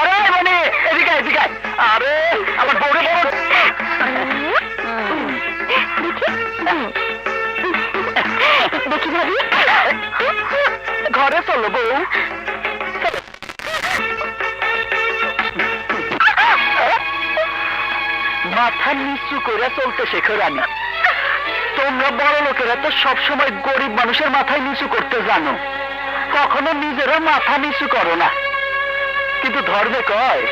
আরে মানে এদিকে এদিকে। আরে আমার বউরে বড় দেখি ভাবি। ঘরে চলো বউ। মাথা নিচু করে চলতে শেখো রানী। তোমরা বড় লোকেরা তো সবসময় গরিব মানুষের মাথায় নিচু করতে জানো। কখনো নিজেরা মাথা নিচু করো না। কিন্তু ধর্মে কয়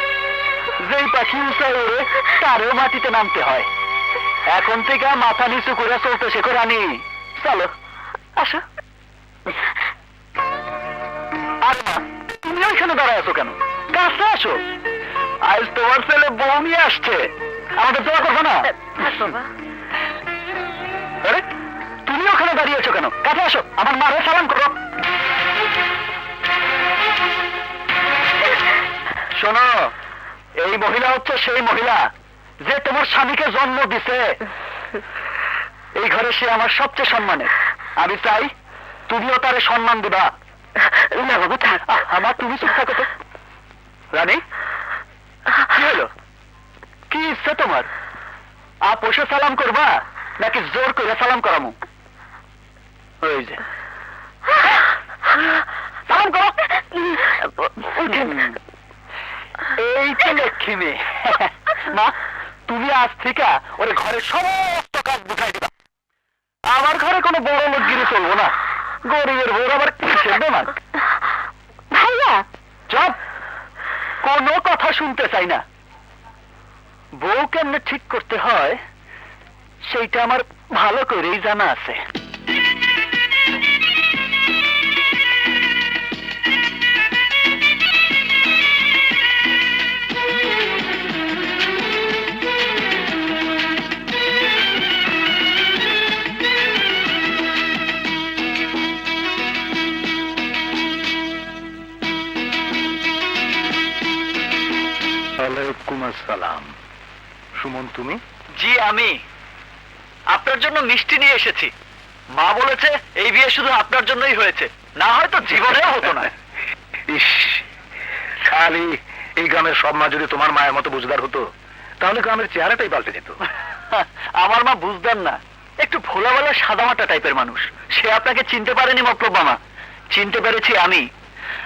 যেই পাখি উঁচায় ওড়ে তারও মাটিতে নামতে হয়। এখন থেকে মাথা নিচু করে চলতে শেখো রানী। চলো। আসো। আর মা তুমি ওইখানে দাঁড়ায় আছো কেন? কাছে আসো। আজ তোমার ছেলে বউ নিয়ে আসছে। আমাদের দোয়া করব না? আরে তুমি ওখানে দাঁড়িয়ে আছো কেন? কাছে আসো। আমার মারে সালাম করো। শোনো এই মহিলা হচ্ছে সেই মহিলা যে তোমার স্বামীকে জন্ম দিছে। এই ঘরে সে আমার সবচেয়ে সম্মানের। আমি চাই তুমিও তারে সম্মান দিবা। না বাবু আমার তুমি চুপ থাকো তো। রানী কি হলো? কি ইচ্ছে তোমার? আপোষে সালাম করবা নাকি জোর করে সালাম করামু? ওই যে। সালাম করো। লক্ষ্মী মেয়ে। মা তুমি আজ থেকে ওরে ঘরের সমস্ত কাজ বুঝাই দিবা। আমার ঘরে কোনো বড় লোকগিরি চলবো না। গরিবের বউর আবার কিসের দেমাক ভাইয়া। চপ। কোনো কথা শুনতে চাই না। বউ কেমনে ঠিক করতে হয় সেইটা আমার ভালো করেই জানা আছে। আসসালাম সুমন তুমি? জি আমি। আপনার জন্য মিষ্টি নিয়ে এসেছি। মা বলেছে এই বিয়ে শুধু আপনার জন্যই হয়েছে। না হয়তো জীবনেও হতো না। ইস খালি এই গ্রামের সব মা যদি তোমার মায়ের মতো বুঝদার হতো তাহলে গ্রামের চেহারাটাই পাল্টে যেত। আমার মা বুঝতেন না। একটু ভোলা ভোলাবেলা সাদামাটা টাইপের মানুষ। সে আপনাকে চিনতে পারেনি মতলব মামা। চিনতে পেরেছি আমি।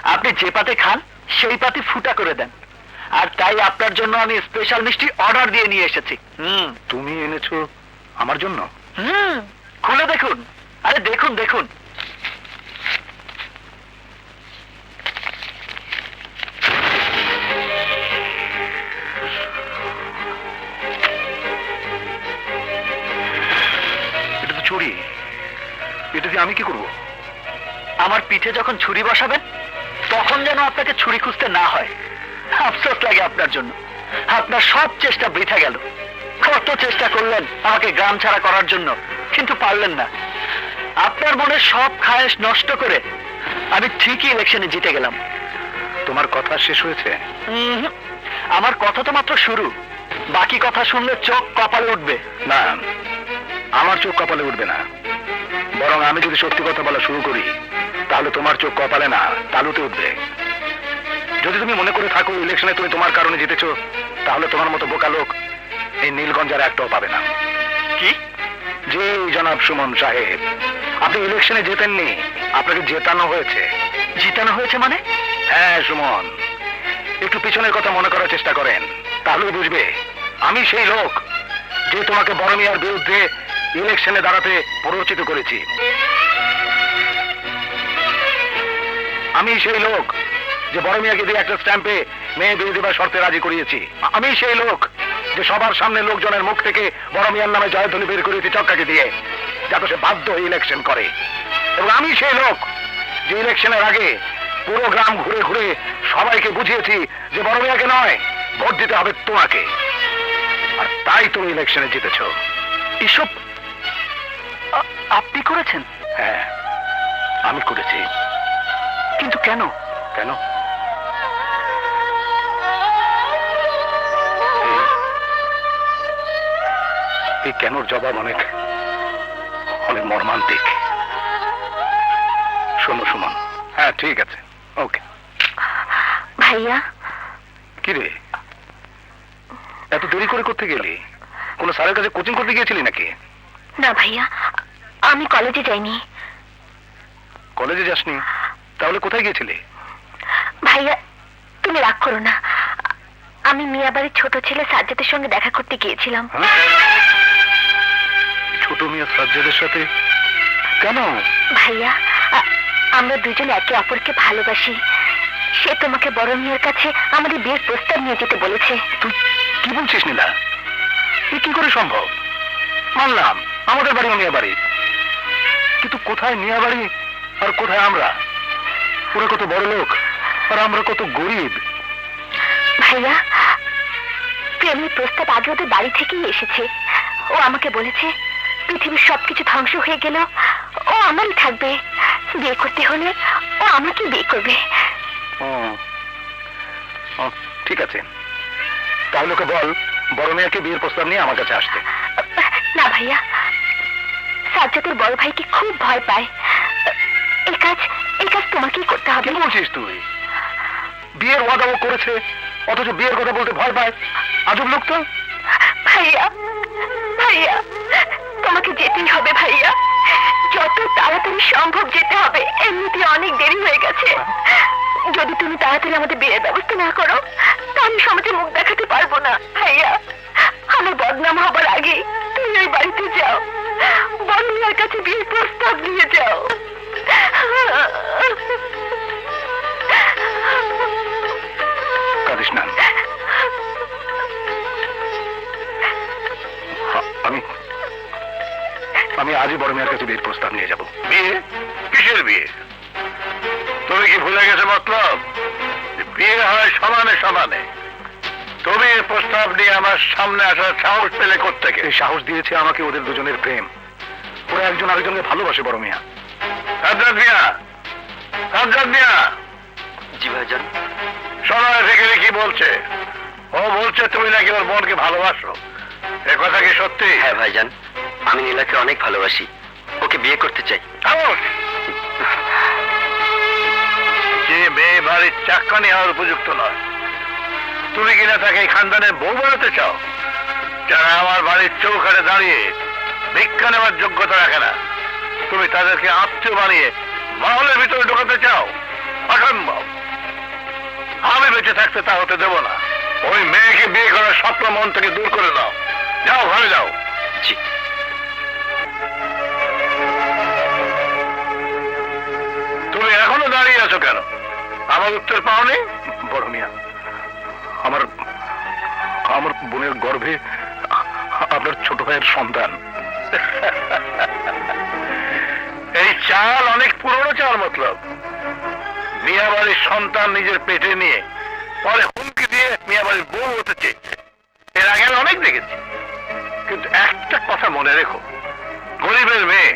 আপনি যে পাতে খান সেই পাতে ফুটা করে দেন। আর তাই আপনার জন্য আমি স্পেশাল মিষ্টি অর্ডার দিয়ে নিয়ে এসেছি। হুম। তুমি এনেছো আমার জন্য? হুম। খুলে দেখুন। আরে দেখুন দেখুন। এটা তো চুরি এটা দিয়ে আমি কি করব? আমার পিঠে যখন ছুরি বসাবেন তখন যেন আপনাকে ছুরি খুঁজতে না হয়। আফসোস লাগে আপনার জন্য। আপনার সব চেষ্টা বৃথা গেল। কত চেষ্টা করলেন আমাকে গ্রাম ছাড়া করার জন্য কিন্তু পারলেন না। আপনার মনে সব খায়েশ নষ্ট করে আমি ঠিকই ইলেকশনে জিতে গেলাম। তোমার কথা শেষ হয়েছে? আমার কথা তো মাত্র শুরু। বাকি কথা শুনলে চোখ কপালে উঠবে। না আমার চোখ কপালে উঠবে না। বরং আমি যদি সত্যি কথা বলা শুরু করি তাহলে তোমার চোখ কপালে না তালুতে উঠবে। যদি তুমি মনে করে থাকো ইলেকশনে তুমি তোমার কারণে জিতেছ তাহলে তোমার মতো বোকা লোক এই নীলগঞ্জ আর একটাও পাবে না। কি? যে জনাব সুমন সাহেব। আপনি ইলেকশনে জেতেননি আপনাকে জেতানো হয়েছে। জিতানো হয়েছে মানে? হ্যাঁ সুমন। একটু পিছনের কথা মনে করার চেষ্টা করেন তাহলে বুঝবে। আমি সেই লোক যে তোমাকে বড় মিয়ার বিরুদ্ধে ইলেকশনে দাঁড়াতে প্ররোচিত করেছি। আমি সেই লোক যে বড় মিয়াকে দিয়ে একটা স্ট্যাম্পে মেয়ে বিয়ে দেবার শর্তে রাজি করিয়েছি। আমি সেই লোক যে সবার সামনে লোকজনের মুখ থেকে বড় মিয়ার নামে জয়ধ্বনি বের করেছি চক্কাকে দিয়ে যাতে সে বাধ্য হয়ে ইলেকশন করে। এবং আমি সেই লোক যে ইলেকশনের আগে পুরো গ্রাম ঘুরে ঘুরে সবাইকে বুঝিয়েছি যে বড় মিয়াকে নয় ভোট দিতে হবে তোমাকে। আর তাই তুমি ইলেকশনে জিতেছ। এসব আপনি করেছেন? হ্যাঁ আমি করেছি। কিন্তু কেন? কেন? এই- কেনর জবাব অনেক? অনেক মর্মান্তিক। শোনো সুমন। হ্যাঁ ঠিক আছে। ওকে ভাইয়া? কি রে? এত দেরি করে করতে গেলি? কোন স্যারের কাছে কোচিং করতে গিয়েছিলি নাকি? না ভাইয়া আমি কলেজে যাইনি। কলেজে যাসনি? তাহলে কোথায় গিয়েছিলি? ভাইয়া তুমি রাগ করো না। আমি মিয়াবাড়ির ছোট ছেলে সাজ্জাদের সঙ্গে দেখা করতে গিয়েছিলাম। হ্যাঁ? ছোট মিয়া সাজ্জাদের সাথে? কেন? ভাইয়া আমরা দুজন একে অপরকে ভালোবাসি। সে তোমাকে বড় মেয়ের কাছে আমাদের বিয়ের প্রস্তাব নিয়ে যেতে বলেছে। তুই কি বলছিস নীলা? এ কি করে সম্ভব? মানলাম আমাদের বাড়ি মিয়া বাড়ি। কিন্তু কোথায় মিয়া বাড়ি আর কোথায় আমরা? ওরা কত বড় লোক আর আমরা কত গরিব। ভাইয়া প্রেমের প্রস্তাব আগে ওদের বাড়ি থেকেই এসেছে। ও আমাকে বলেছে পৃথিবীর সবকিছু ধ্বংস হয়ে গেল। ও আমারই থাকবে। বিয়ে করতে হলে ও আমাকে বিয়ে করবে। ঠিক আছে। তাহলে ওকে বল বড় মেয়েকে বিয়ের প্রস্তাব নিয়ে আমার কাছে আসতে। না ভাইয়া সাজ্জাদের বড় ভাইকে খুব ভয় পায়। এই কাজ এই কাজ তোমাকেই করতে হবে। কি বলছিস তুই? বিয়ের ওয়াদা ও করেছে অথচ বিয়ের কথা বলতে ভয় পায়। আজব লোক তো। ভাইয়া ভাইয়া। তোমাকে যেতেই হবে ভাইয়া। যত তাড়াতাড়ি সম্ভব যেতে হবে এমনিতে অনেক দেরি হয়ে গেছে। যদি তুমি তাড়াতাড়ি আমাদের বিয়ের ব্যবস্থা না করো, তা আমি সমাজে মুখ দেখাতে পারব না, ভাইয়া। আমার বদনাম হবার আগে তুমি ওই বাড়িতে যাও। বর্ণিয়ার কাছে বিয়ের প্রস্তাব নিয়ে যাও। আজই বড় মেয়ের কাছে বিয়ের প্রস্তাব নিয়ে যাব। বিয়ে? কিসের বিয়ে? তুমি কি ভুলে গেছে মতলব? বিয়ে হয় সমানে সমানে। তুমি এ প্রস্তাব নিয়ে আমার সামনে আসার সাহস পেলে কোথেকে এই সাহস দিয়েছে আমাকে ওদের দুজনের প্রেম। ওরা একজন আরেকজনকে ভালোবাসে বড় মিয়া। সাজ্জাদ মিয়া! সাজ্জাদ মিয়া! জি ভাইজান। শোনো থেকে কি বলছে। ও বলছে তুমি নাকি ওর বোনকে ভালোবাসো। এ কথা কি সত্যি? হ্যাঁ ভাইজান। আমি নীলাকে অনেক ভালোবাসি। ওকে বিয়ে করতে চাই। যে মেয়ে বাড়ির হওয়ার উপযুক্ত নয়। তুমি কিনা তাকে এই খানদানের বউ বানাতে চাও? যারা আমার বাড়ির দাঁড়িয়ে ভিক্ষা নেওয়ার যোগ্যতা রাখে না তুমি তাদেরকে আত্মীয় বানিয়ে মহলের ভিতরে ঢোকাতে চাও? অসম্ভব। আমি বেঁচে থাকতে তা হতে দেব না। ওই মেয়েকে বিয়ে করার স্বপ্ন মন থেকে দূর করে দাও। যাও ঘরে যাও। জি। তুমি এখনও দাঁড়িয়ে আছো কেন? আমার উত্তর পাওনি বড় মিয়া, আমার আমার বোনের গর্ভে আপনার ছোট ভাইয়ের সন্তান। এই চাল অনেক পুরনো চাল মতলব। মিয়া বাড়ির সন্তান নিজের পেটে নিয়ে পরে হুমকি দিয়ে মিয়া বাড়ির বউ হতে চেয়েছে। এর আগে অনেক দেখেছি। কিন্তু একটা কথা মনে রেখো, গরিবের মেয়ে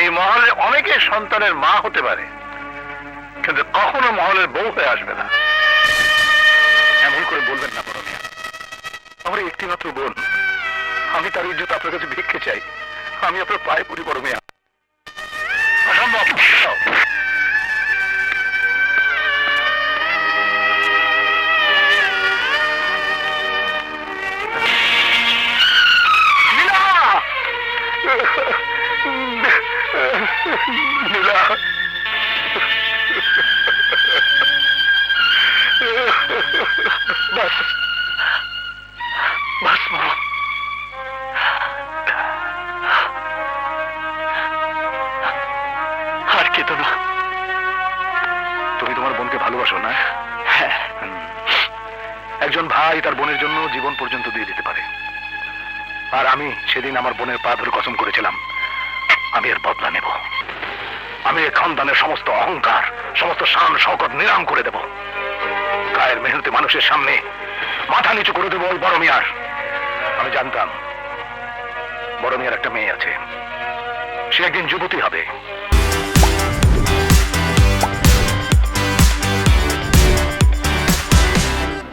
এই মহলে অনেকে সন্তানের মা হতে পারে, কিন্তু কখনো মহলের বউ হয়ে আসবে না। এমন করে বলবেন না মিয়া আমার একটি মাত্র বোন, আমি তার ইজ্জত আপনার কাছে ভিক্ষে চাই। আমি আপনার পায়ে পড়ি, বড় মিয়া। অসম্ভব। নীলা! বাস বাস মা আর কেতো না তুমি তোমার বোনকে ভালোবাসো না একজন ভাই তার বোনের জন্য জীবন পর্যন্ত দিয়ে দিতে পারে। আর আমি সেদিন আমার বোনের পা ধরে কসম করেছিলাম। আমি এর বদলা নেব। আমি এই খানদানের সমস্ত অহংকার, সমস্ত শান শকত নিরাম করে দেব। গায়ের মেহনতি মানুষের সামনে মাথা নিচু করে দেবো ওই বড় মিয়ার। আমি জানতাম, বড় মিয়ার একটা মেয়ে আছে। সে একদিন যুবতী হবে।